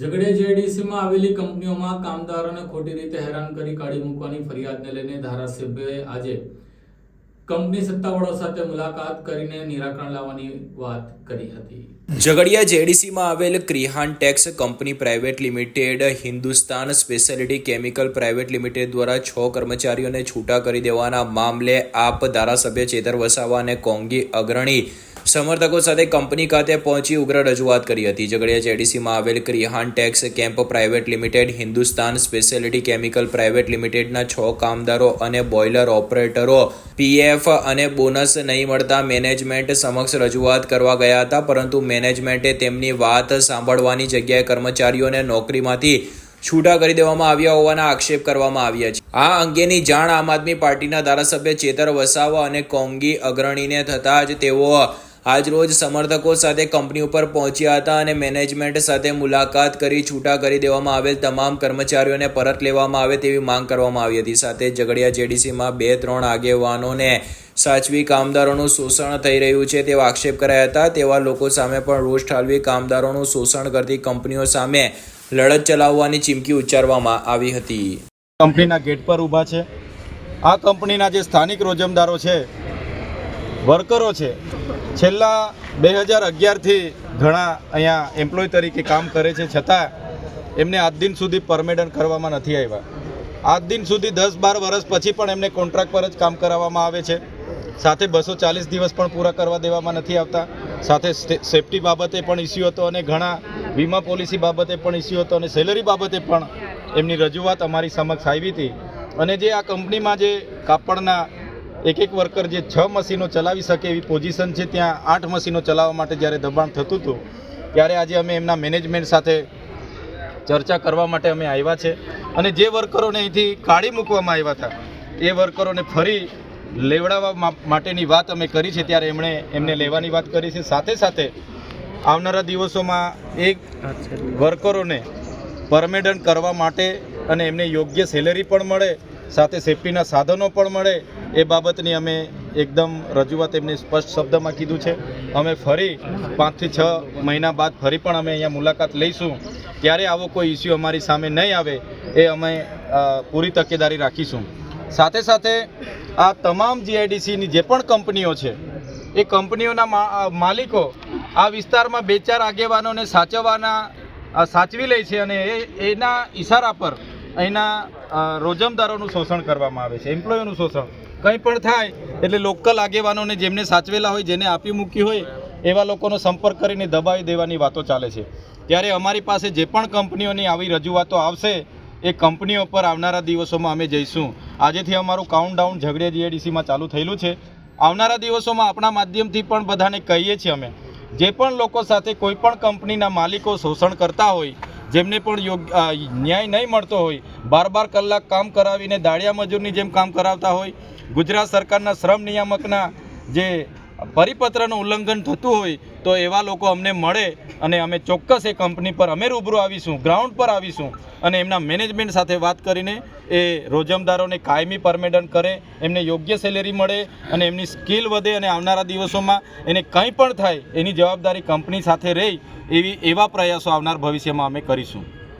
ઝઘડિયા જેડીસીમાં આવેલી કંપનીઓમાં કામદારોને ખોટી રીતે હેરાન કરી કાઢી મૂકવાની ફરિયાદને લઈને ધારાસભ્યએ આજે કંપની સત્તાવાળાઓ સાથે મુલાકાત કરીને નિરાકરણ લાવવાની વાત કરી હતી. ઝઘડિયા જેડીસીમાં આવેલ ક્રિહાન tex company private limited, Hindustan speciality chemical private limited દ્વારા છ કર્મચારીઓને છૂટા કરી દેવાના મામલે આપ ધારાસભ્ય ચેતર વસાવા અને કોંગી અગ્રણી સમર્થકો સાથે કંપની ખાતે પહોંચી ઉગ્ર રજૂઆત કરી હતી. ઝઘડિયા જેડીસીમાં આવેલ ક્રિહાન tex camp private limited, Hindustan speciality chemical private લિમિટેડના છ કામદારો અને બોઇલર ઓપરેટરો, પીએફ અને બોનસ નહીં મળતા મેનેજમેન્ટ સમક્ષ રજૂઆત કરવા ગયા હતા. પરંતુ મેનેજમેન્ટે તેમની વાત સાંભળવાની જગ્યાએ કર્મચારીઓને નોકરીમાંથી છૂટા કરી દેવામાં આવ્યા હોવાના આક્ષેપ કરવામાં આવ્યા છે. આ અંગેની જાણ આમ આદમી પાર્ટીના ધારાસભ્ય ચેતર વસાવા અને કોંગી અગ્રણીને થતાં જ તેઓ આજરોજ સમર્થકો સાથે કંપની ઉપર પહોંચ્યા હતા અને મેનેજમેન્ટ સાથે મુલાકાત કરી છૂટા કરી દેવામાં આવેલ તમામ કર્મચારીઓને પરત લેવામાં આવે તેવી માંગ કરવામાં આવી હતી. સાથે ઝઘડિયા જેડીસીમાં બે ત્રણ આગેવાનોને સાચવી કામદારોનું શોષણ થઈ રહ્યું છે તેવા આક્ષેપ કરાયા હતા. તેવા લોકો સામે પણ રોષ ઠાલવી કામદારોનું શોષણ કરતી કંપનીઓ સામે લડત ચલાવવાની ચીમકી ઉચ્ચારવામાં આવી હતી. કંપનીના ગેટ પર ઊભા છે. આ કંપનીના જે સ્થાનિક રોજમદારો છે વર્કરો છે. છેલ્લા બે હજાર અગિયારથી ઘણા અહીંયા એમ્પ્લોય તરીકે કામ કરે છે. છતાં એમને આજ દિન સુધી પરમેડન કરવામાં નથી આવ્યા. આજ દિન સુધી દસ બાર વર્ષ પછી પણ એમને કોન્ટ્રાક્ટ પર જ કામ કરાવવામાં આવે છે. સાથે બસો ચાલીસ દિવસ પણ પૂરા કરવા દેવામાં નથી આવતા. સાથે સેફટી બાબતે પણ ઇસ્યુ હતો અને ઘણા વીમા પોલિસી બાબતે પણ ઇસ્યુ હતો અને સેલરી બાબતે પણ એમની રજૂઆત અમારી સમક્ષ આવી હતી. અને જે આ કંપનીમાં જે કાપડના એક એક વર્કર જે છ મશીનો ચલાવી શકે એવી પોઝિશન છે, ત્યાં આઠ મશીનો ચલાવવા માટે જ્યારે દબાણ થતું હતું, ત્યારે આજે અમે એમના મેનેજમેન્ટ સાથે ચર્ચા કરવા માટે અમે આવ્યા છે. અને જે વર્કરોને અહીંથી કાઢી મૂકવામાં આવ્યા હતા, એ વર્કરોને ફરી લેવડાવવા માટેની વાત અમે કરી છે, ત્યારે એમણે એમને લેવાની વાત કરી છે. સાથે સાથે આવનારા દિવસોમાં એક વર્કરોને પરમેડન કરવા માટે અને એમને યોગ્ય સેલેરી પણ મળે સાથે સેફટીના સાધનો પણ મળે એ બાબતની અમે એકદમ રજૂઆત એમને સ્પષ્ટ શબ્દમાં કીધું છે. અમે ફરી પાંચથી છ મહિના બાદ ફરી પણ અમે અહીંયા મુલાકાત લઈશું. ત્યારે આવો કોઈ ઇસ્યુ અમારી સામે નહીં આવે એ અમે પૂરી તકેદારી રાખીશું. સાથે સાથે આ તમામ જીઆઈડીસીની જે પણ કંપનીઓ છે, એ કંપનીઓના માલિકો આ વિસ્તારમાં બે ચાર આગેવાનોને સાચવવાના સાચવી લે છે અને એ, એના ઈશારા પર અહીંના રોજમદારોનું શોષણ કરવામાં આવે છે એમ્પ્લોયનું શોષણ. કંઈ પણ થાય, એટલે લોકલ આગેવાનોને જેમને સાચવેલા હોય, જેને આપી મૂકી હોય, એવા લોકોનો સંપર્ક કરીને દબાવી દેવાની વાતો ચાલે છે. ત્યારે અમારી પાસે જે પણ કંપનીઓની આવી રજૂઆતો આવશે, એ કંપનીઓ પર આવનારા દિવસોમાં અમે જઈશું. આજેથી અમારું કાઉન્ટડાઉન ઝઘડિયા જીએડીસીમાં ચાલુ થયેલું છે. આવનારા દિવસોમાં આપણા માધ્યમથી પણ બધાને કહીએ છીએ અમે, જે પણ લોકો સાથે કોઈ પણ કંપનીના માલિકો શોષણ કરતા હોય જેમને પણ યોગ્ય ન્યાય નહીં મળતો હોય બાર બાર કલાક કામ કરાવીને દાળિયા મજૂરની જેમ કામ કરાવતા હોય, ગુજરાત સરકારના શ્રમ નિયામકના જે પરિપત્રનું ઉલ્લંઘન થતું હોય તો એવા લોકો અમને મળે અને અમે ચોક્કસ એ કંપની પર અમે રૂબરૂ આવીશું, ગ્રાઉન્ડ પર આવીશું અને એમના મેનેજમેન્ટ સાથે વાત કરીને એ રોજમદારોને કાયમી પરમેડન્ટ કરે, એમને યોગ્ય સેલેરી મળે અને એમની સ્કિલ વધે અને આવનારા દિવસોમાં એને કંઈ પણ થાય એની જવાબદારી કંપની સાથે રહી એવી, એવા પ્રયાસો આવનાર ભવિષ્યમાં અમે કરીશું.